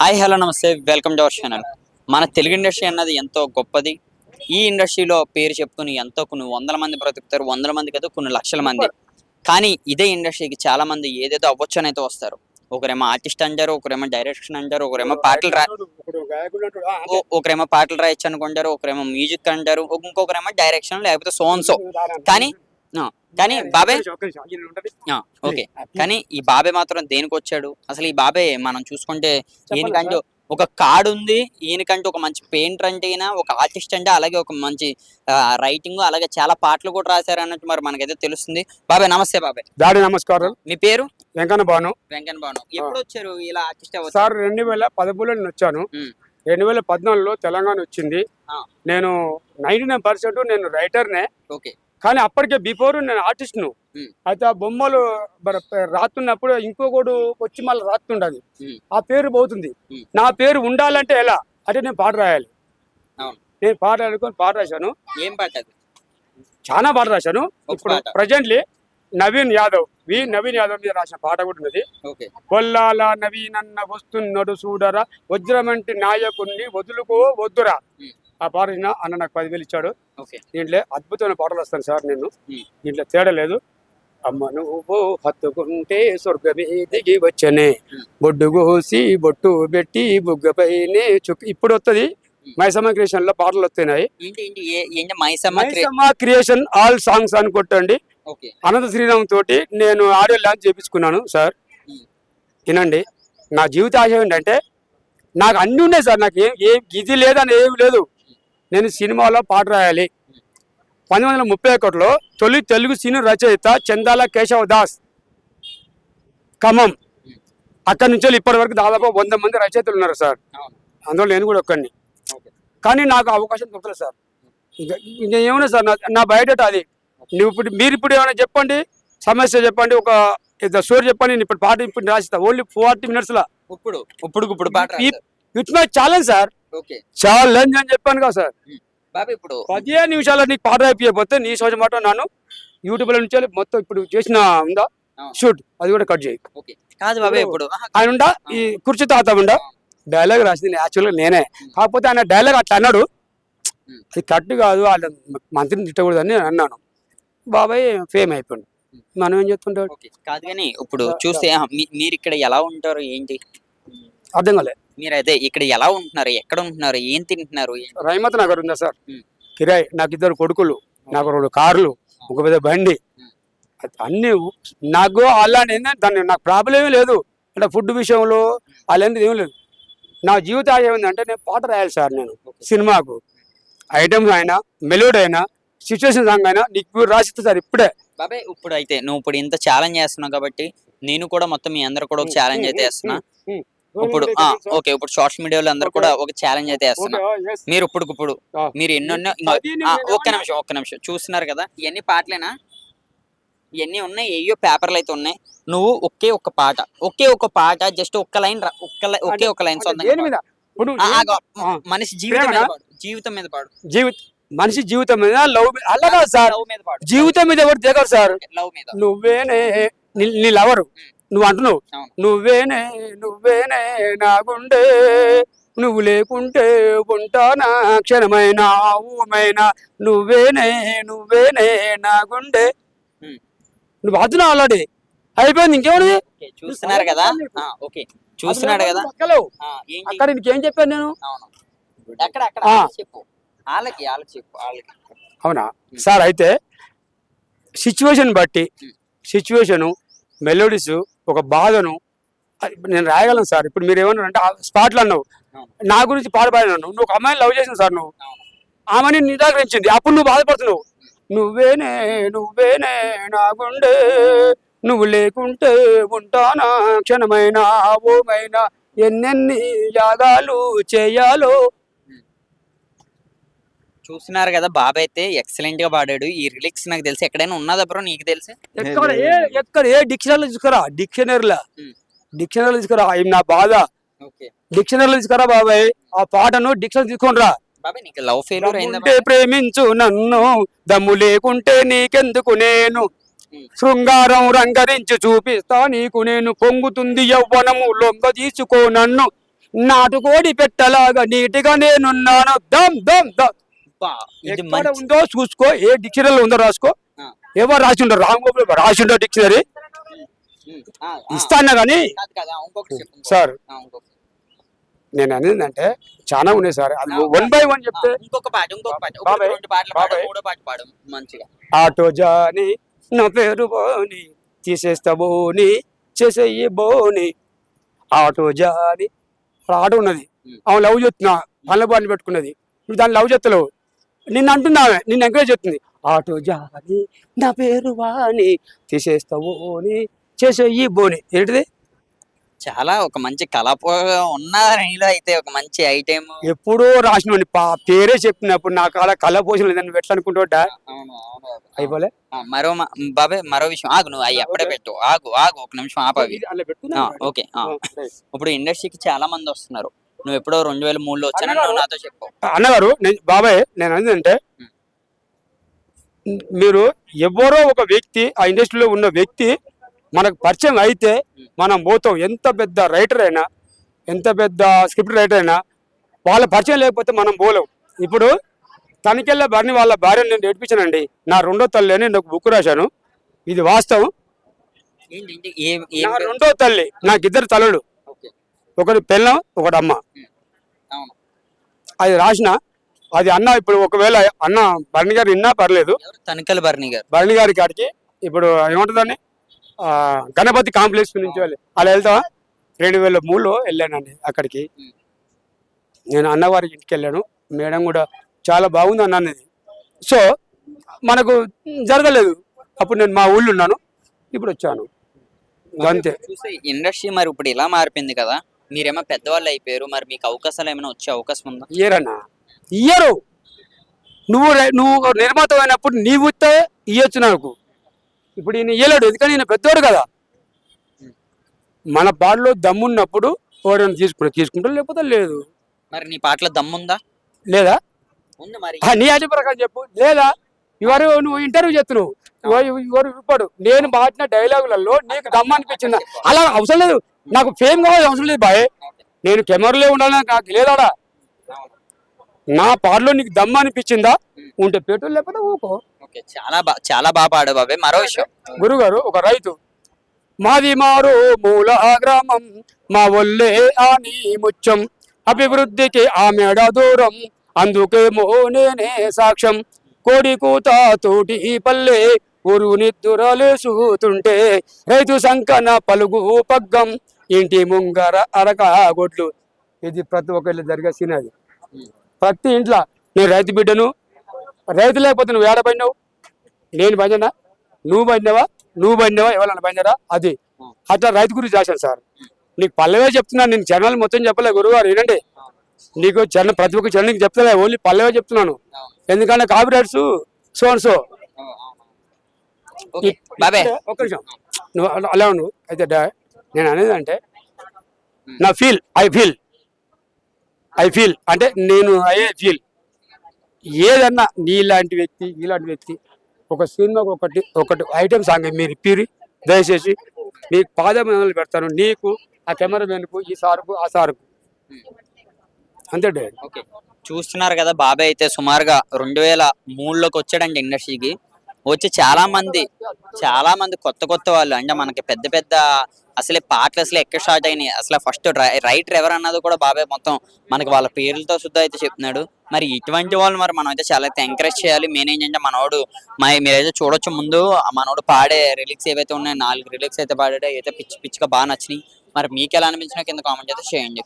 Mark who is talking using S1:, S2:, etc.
S1: Hi hello నమస్తే. Welcome to our channel మన Telugu industry అన్నది ఎంతో గొప్పది. ఈ ఇండస్ట్రీలో పేరు చెప్పుకుని ఎంతో కొన్ని వందల మంది బ్రతుకుతారు వందల మంది కదా కొన్ని లక్షల మంది. కానీ ఇదే ఇండస్ట్రీకి చాలా మంది ఏదేదో అవ్వచ్చు అని అయితే వస్తారు. ఒకరేమో ఆర్టిస్ట్ అంటారు ఒకరేమో డైరెక్షన్ అంటారు ఒకరేమో పాటలు రా ఒకరేమో పాటలు రాయొచ్చు అనుకుంటారు ఒకరేమో మ్యూజిక్ అంటారు ఇంకొకరేమో డైరెక్షన్ లేకపోతే సోన్సో కానీ కానీ బాబాయ్. ఆ, ఓకే కానీ ఈ బాబే మాత్రం దేనికి వచ్చాడు అసలు ఈ బాబే మనం చూసుకుంటే ఈయనకంటూ ఒక కార్డు ఉంది. ఈయనకంటూ ఒక మంచి పెయింటర్ అంటే ఈయన ఒక ఆర్టిస్ట్ అంటే అలాగే ఒక మంచి రైటింగ్ అలాగే చాలా పాటలు కూడా రాశారు అన్నట్టు మరి మనకైతే తెలుస్తుంది. బాబాయ్ నమస్తే బాబాయ్
S2: దాడి నమస్కారం.
S1: మీ పేరు?
S2: వెంకన్న భాను.
S1: వెంకన్న భాను. ఎప్పుడు వచ్చారు ఇలా ఆర్టిస్ట్
S2: సార్ రెండు వేల పదమూడులో నేను వచ్చాను.
S1: ఉమ్.
S2: రెండు వేల పద్నాలుగులో తెలంగాణ వచ్చింది. నేను నైన్టీ నైన్ పర్సెంట్ నేను రైటర్నే
S1: ఓకే
S2: కానీ అప్పటికే బిఫోర్ నేను ఆర్టిస్ట్ను. అయితే ఆ బొమ్మలు మరి రాస్తున్నప్పుడు ఇంకొకడు వచ్చి మళ్ళీ రాస్తుండదు
S1: ఉమ్.
S2: ఆ పేరు పోతుంది. నా పేరు ఉండాలంటే ఎలా? అంటే నేను పాట రాయాలి. నేను పాట అనుకొని పాట రాశాను.
S1: ఏం పాట
S2: చాలా పాట రాశాను. ఇప్పుడు. ప్రజెంట్లీ నవీన్ యాదవ్ వి నవీన్ యాదవ్ మీద రాసిన పాట కూడా ఉన్నది. కొల్లాల నవీనన్న వస్తున్నాడు చూడరా వజ్రమంటి నాయకుణ్ణి వదులుకో వద్దురా. ఆ పాట విన్నా అన్న నాకు పదివేలు ఇచ్చాడు.
S1: ఓకే.
S2: దీంట్లో అద్భుతమైన పాటలు వస్తాను సార్ నేను. దీంట్లో తేడా లేదు. అమ్మ నువ్వు హత్తుకుంటే స్వర్గమే దిగి వచ్చనే. బొడ్డు కోసి బొట్టు పెట్టి బుగ్గపైనే చుక్ ఇప్పుడు వస్తుంది మైసమ్మ క్రియేషన్లో పాటలు వస్తున్నాయి
S1: మైసమ్మ క్రే-
S2: మైసమ్మ క్రియేషన్ ఆల్ సాంగ్స్ అని కొట్టండి. అనంత శ్రీరామ్ తోటి నేను ఆడియో లాంచ్ చేపించుకున్నాను సార్. వినండి. నా జీవిత ఆశయం ఏంటంటే నాకు అన్ని ఉన్నాయి సార్. నాకు ఏం ఏం ఇది లేదని ఏమి లేదు. నేను సినిమాలో పాట రాయాలి. పంతొమ్మిది వందల ముప్పై ఒకటిలో తొలి తెలుగు సినీ రచయిత చందాల కేశవ దాస్. ఖమ్మం. అక్కడి నుంచి ఇప్పటి వరకు దాదాపు వంద మంది రచయితలు ఉన్నారు సార్. అందులో నేను కూడా ఒక్కడిని. కానీ నాకు అవకాశం దొరకలేదు సార్. ఇంకా ఏమన్నా సార్? నా నా బయట అది. నువ్వు ఇప్పుడు మీరు ఇప్పుడు ఏమైనా చెప్పండి. సమస్య చెప్పండి. ఒక స్టోరీ చెప్పండి. నేను ఇప్పుడు పాట ఇప్పుడు రాసిస్తా. ఓన్లీ ఫార్టీ మినిట్స్లో.
S1: ఇప్పుడు ఇప్పుడు ఇప్పుడు పాట
S2: it's my challenge sir.
S1: Okay.
S2: Challenge అని చెప్పాను కదా సార్.
S1: బాబా ఇప్పుడు
S2: పదిహేను నిమిషాల్లో నీకు పాట అయిపోతే నీ సోజ మాట నాను. యూట్యూబ్లో నుంచి వెళ్ళి మొత్తం ఇప్పుడు చేసిన ఉందా. షూట్ అది కూడా కట్ చేయి.
S1: కాదు బాబా ఇప్పుడు.
S2: ఆయన ఉండా? ఈ కుర్చీ తాత ఉండా? డైలాగ్ రాసింది యాక్చువల్గా నేనే. కాకపోతే ఆయన డైలాగ్ అట్లా అన్నాడు. అది కరెక్ట్ కాదు వాళ్ళ మంత్రిని తిట్టకూడదని నేను అన్నాను. బాబాయ్ ఫేమ్ అయిపోయింది మనం ఏం చెప్తుంటాడు
S1: కాదు కానీ ఇప్పుడు చూస్తే మీరు ఇక్కడ ఎలా ఉంటారు ఏంటి?
S2: అర్థం కాలే.
S1: మీరు అదే ఇక్కడ ఎలా ఉంటున్నారు? ఎక్కడ ఉంటున్నారు? ఏం తింటున్నారు?
S2: రైమత్ నగర్ ఉందా సార్. కిరాయ్ నాకు ఇద్దరు కొడుకులు నాకు రెండు కార్లు ఒక పెద్ద బండి. అన్ని నాకు అలాంటి ఏంటంటే దాన్ని నాకు ప్రాబ్లం ఏమీ లేదు. అంటే ఫుడ్ విషయంలో అలాంటిది ఏమీ లేదు. నా జీవిత ఏంటంటే నేను పాట రాయాలి సార్ నేను సినిమాకు. ఐటమ్స్ అయినా మెలోడీ అయినా సిచ్యువేషన్ సాంగ్ అయినా నీకు రాసిస్తా సార్ ఇప్పుడే.
S1: బాబాయ్ ఇప్పుడు అయితే నువ్వు ఇప్పుడు ఇంత ఛాలెంజ్ చేస్తున్నావు కాబట్టి నేను కూడా మొత్తం మీ అందరు కూడా ఒక ఛాలెంజ్ అయితే వేస్తున్నా ఇప్పుడు ఆ, ఓకే ఇప్పుడు సోషల్ మీడియాలో అందరు కూడా ఒక ఛాలెంజ్ అయితే వేస్తున్నా మీరు ఇప్పుడు ఇప్పుడు. మీరు ఎన్నెన్నో ఒక్క నిమిషం ఒక్క నిమిషం. చూస్తున్నారు కదా ఇవన్నీ పాటలేనా? ఇవన్నీ ఉన్నాయి? ఏయో పేపర్లు అయితే ఉన్నాయి. నువ్వు ఒకే ఒక్క పాట ఒకే ఒక పాట జస్ట్ ఒక్క లైన్ ఒక్క ఒకే ఒక లైన్ సొంతంగా. మనిషి జీవితం మీద
S2: ప్రేమనా?
S1: పాడు. జీవితం మీద పాడు.
S2: జీవిత మనిషి జీవితం మీద లవ్ అలా సార్.
S1: లవ్ మీద పాడు.
S2: జీవితం మీద ఎవరు దిగరు సార్?
S1: లవ్ మీద.
S2: నువ్వేనే నీ నీ లవరు. నువ్వు అంటున్నావు. నువ్వేనే నువ్వేనే నా గుండె నువ్వు లేకుంటే ఉంటానా క్షణమైన ఊమైన నువ్వేనే నువ్వేనే నా గుండె. నువ్వు అంటున్నావు ఆల్రెడీ. అయిపోయింది ఇంకేమది?
S1: చూస్తున్నారు కదా? ఓకే. చూస్తున్నాడు కదా?
S2: అక్కడ ఇంకేం చెప్పాను నేను?
S1: అక్కడ చెప్పు. వాళ్ళకి వాళ్ళకి చెప్పు వాళ్ళకి
S2: అవునా? సార్ అయితే సిచ్యువేషన్ బట్టి. సిచ్యువేషను మెలోడీస్ ఒక బాధను నేను రాయగలను సార్. ఇప్పుడు మీరు ఏమన్నారు అంటే స్పాట్లు అన్నావు. నా గురించి పాట పాడినావు నువ్వు ఒక అమ్మాయిని లవ్ చేసిన సార్ నువ్వు. ఆమెని నిరాకరించింది. అప్పుడు నువ్వు బాధపడుతున్నావు. నువ్వేనే నువ్వేనే నా గుండె నువ్వు లేకుంటే ఉంటానా? క్షణమైన ఓమైనా ఎన్నెన్ని యాగాలు చేయాలో
S1: చూస్తున్నారు కదా బాబాయ్ అయితే ఎక్సలెంట్గా పాడాడు. ఈ రిలిక్స్ నాకు తెలిసి ఎక్కడైనా ఉన్నదా బ్రో నీకు తెలిసి?
S2: ఎక్కడ? ఏ ఎక్కడ? ఏ డిక్షనరీలో తీసుకురా? డిక్షనరీలో. డిక్షనరీలో తీసుకురా. ఇది నా బాధ. డిక్షనరీలో తీసుకురా బాబాయ్. ఆ పాటను డిక్షనరీ తీసుకొని రా
S1: లవ్ ఫెయిల్యూర్ అయిందా
S2: ఉంటే ప్రేమించు నన్ను. దమ్ము లేకుంటే నీకెందుకు నేను. శృంగారం రంగరించి చూపిస్తా నీకు నేను. పొంగుతుంది యవ్వనము లొంగ తీసుకో నన్ను. నాటుకోడి పెట్టలాగా నీటిగా నేనున్నాను. దమ్ దమ్ దమ్. ఎక్కడ ఉందో చూసుకో ఏ డిక్షనరీలో ఉందో రాసుకో. ఎవరు రాసి ఉండరు రాంగోపాల్ రాసి ఉండో డిక్షనరీ? ఇస్తాను కానీ. సార్. నేను అనేది అంటే చాలా ఉన్నాయి సార్. అది వన్ బై వన్ చెప్తే.
S1: ఇంకొక పాట ఇంకొక పాట. రెండు పాటలు పాడు. మూడో పాట పాడు మంచిగా.
S2: ఆటో జాని నా పేరు బోని తీసేస్తా బోని చేసేయి బోని. ఆటో జాని ఆటో ఉన్నది. ఆమె లవ్ చేస్తున్నా పళ్ళ బాని పెట్టుకున్నది. నువ్వు దాన్ని లవ్ చేస్తలేవు. నిన్ను అంటున్నావే నిన్ను ఎంకరేజ్ చేస్తుంది. ఆటో జాని నా పేరు వాణి తీసేస్తావు బోని చేసేయి బోని. ఏంటిది?
S1: చాలా ఒక మంచి కళపో ఉన్న నీలో అయితే ఒక మంచి ఐటెం
S2: ఎప్పుడో రాసిన పా పేరే చెప్పినప్పుడు నా కాల కళ పోసిన లేదని ఎట్లా అనుకుంటా
S1: అవును అవును
S2: అయిపోలే?
S1: మరో బాబాయ్ మరో విషయం. ఆగు నువ్వు అవి అప్పుడే పెట్టు. ఆగు ఆగు ఒక నిమిషం ఆపవి. ఓకే ఇప్పుడు ఇండస్ట్రీకి చాలా మంది వస్తున్నారు. నువ్వు ఎప్పుడో రెండు వేల మూడులో వచ్చానని నువ్వు నాతో చెప్పు
S2: అన్నగారు నేను బాబాయ్ నేను అనేది అంటే
S1: ఉం.
S2: మీరు ఎవరో ఒక వ్యక్తి ఆ ఇండస్ట్రీలో ఉన్న వ్యక్తి మనకు పరిచయం అయితే. మనం పోతాం. ఎంత పెద్ద రైటర్ అయినా ఎంత పెద్ద స్క్రిప్ట్ రైటర్ అయినా వాళ్ళ పరిచయం లేకపోతే మనం పోలేం. ఇప్పుడు తనికెళ్ళ బరిని వాళ్ళ భార్యను నేను నేర్పించానండి. నా రెండో తల్లి అని నేను ఒక బుక్ రాశాను. ఇది వాస్తవం. నా రెండో తల్లి నాకు ఇద్దరు తల్లుడు ఒకటి పెళ్ళం ఒకటి అమ్మ అది రాసిన అది అన్న ఇప్పుడు ఒకవేళ అన్న భరణి గారు విన్నా పర్లేదు.
S1: తనికల్ భరణి గారు.
S2: భరణి గారి కాడికి ఇప్పుడు ఏమంటుందండి గణపతి కాంప్లెక్స్ నుంచి వెళ్ళి. అలా వెళ్తావా? రెండు వేల మూడులో వెళ్ళానండి అక్కడికి. నేను అన్నవారి ఇంటికి వెళ్ళాను. మేడం కూడా చాలా బాగుంది అన్న అన్నది సో మనకు జరగలేదు. అప్పుడు నేను మా ఊళ్ళో ఉన్నాను. ఇప్పుడు వచ్చాను. అంతే.
S1: ఇండస్ట్రీ మరి ఇప్పుడు ఇలా మారిపోయింది కదా. మీరేమో పెద్దవాళ్ళు అయిపోయారు. మరి మీకు అవకాశాలు ఏమైనా వచ్చే అవకాశం ఉందా?
S2: ఇయ్యరన్నా. ఇయ్యరు. నువ్వు నువ్వు నిర్మాత అయినప్పుడు నీవు ఇయ్యొచ్చు నాకు. ఇప్పుడు ఈయన ఇయ్యలేడు. ఎందుకని ఈయన పెద్దోడు కదా. మన పాటలో దమ్మున్నప్పుడు ఎవరైనా తీసుకుంటా తీసుకుంటా లేకపోతే లేదు.
S1: మరి నీ పాటలో దమ్ముందా?
S2: లేదా?
S1: ఉంది మరి.
S2: నీ అతి ప్రకారం చెప్పు. లేదా? ఇవరు నువ్వు ఇంటర్వ్యూ చేస్తున్నావు. ఇవరు ఇవరు ఇవ్వడు. నేను పాడిన డైలాగులలో నీకు దమ్ము అనిపించిందా అలా అవసరం లేదు. నాకు ఫేమ్ కావాలి అవసరం లేదు బాయ్. నేను కెమెరాలో ఉండాలని నాకు లేదాడా? నా పాటలో నీకు దమ్ము అనిపించిందా ఉంటే పెట్టు లేకపోతే ఊకో.
S1: చాలా బా చాలా బాగా పాడు బాబాయ్ మరో విషయం.
S2: గురుగారు ఒక రైతు. మాది మారు మూల గ్రామం మా ఒళ్ళే ఆని ముత్యం అభివృద్ధికి ఆమెడ దూరం. అందుకేమో నేనే సాక్ష్యం. కోడి కూత తోటి పల్లె ఊరు నిద్దురలేసుతుంటే రైతు సంకన పలుగు పగ్గం ఇంటి ముంగర అరక గొడ్లు. ఇది ప్రతి ఒక్కళ్ళు జరిగే సీన్ ప్రతి ఇంట్లో నేను రైతు బిడ్డను రైతు లేకపోతే నువ్వు ఏడబడినావు నేను భజనా నువ్వు పడినావా? నువ్వు పడినావా? ఎవరన్నా పడినారా? అది. అట్లా రైతు గురించి రాశాను సార్. నీకు పల్లవే చెప్తున్నాను నేను చరణాలు మొత్తం చెప్పలే గురుగారు వినండి. నీకు చరణ ప్రతి ఒక్క చరణకి చెప్తలే ఓన్లీ పల్లవే చెప్తున్నాను. ఎందుకంటే copyrights so and so ఒక్క నిమిషం. నువ్వు అలా- ఉండు. అయితే డా- నేను అనేది అంటే నా feel I feel I feel అంటే నేను అయ్యే ఫీల్ ఏదన్నా నీలాంటి వ్యక్తి ఇలాంటి వ్యక్తి ఒక సినిమాకు ఒకటి ఒకటి ఐటమ్ సాంగ్ మీరు ఇప్పిరి దయచేసి నీకు పాదమైనలు పెడతాను. నీకు ఆ కెమెరామెన్కు ఈ సారుకు ఆ సారుకు. అంతే
S1: చూస్తున్నారు కదా బాబాయ్ అయితే సుమారుగా రెండు వేల మూడులోకి వచ్చాడండి ఇండస్ట్రీకి. వచ్చి చాలా మంది చాలా మంది కొత్త కొత్త వాళ్ళు అంటే మనకి పెద్ద పెద్ద అసలే పాటలు అసలు ఎక్కడ స్టార్ట్ అయినాయి. అసలు ఫస్ట్ రైటర్ ఎవరు అన్నది కూడా బాబాయ్ మొత్తం మనకి వాళ్ళ పేర్లతో శుద్ధ అయితే చెప్తున్నాడు. మరి ఇటువంటి వాళ్ళు మరి మనం అయితే చాలా అయితే ఎంకరేజ్ చేయాలి. మెయిన్ ఏంటంటే మనోడు మా మీరైతే చూడొచ్చు ముందు ఆ మనోడు పాడే రిలిక్స్ ఏవైతే ఉన్నాయో నాలుగు రిలిక్స్ అయితే పాడాడో అయితే పిచ్చి పిచ్చిగా బాగా నచ్చినాయి మరి మీకు ఎలా అనిపించినా కింద కామెంట్ అయితే చేయండి.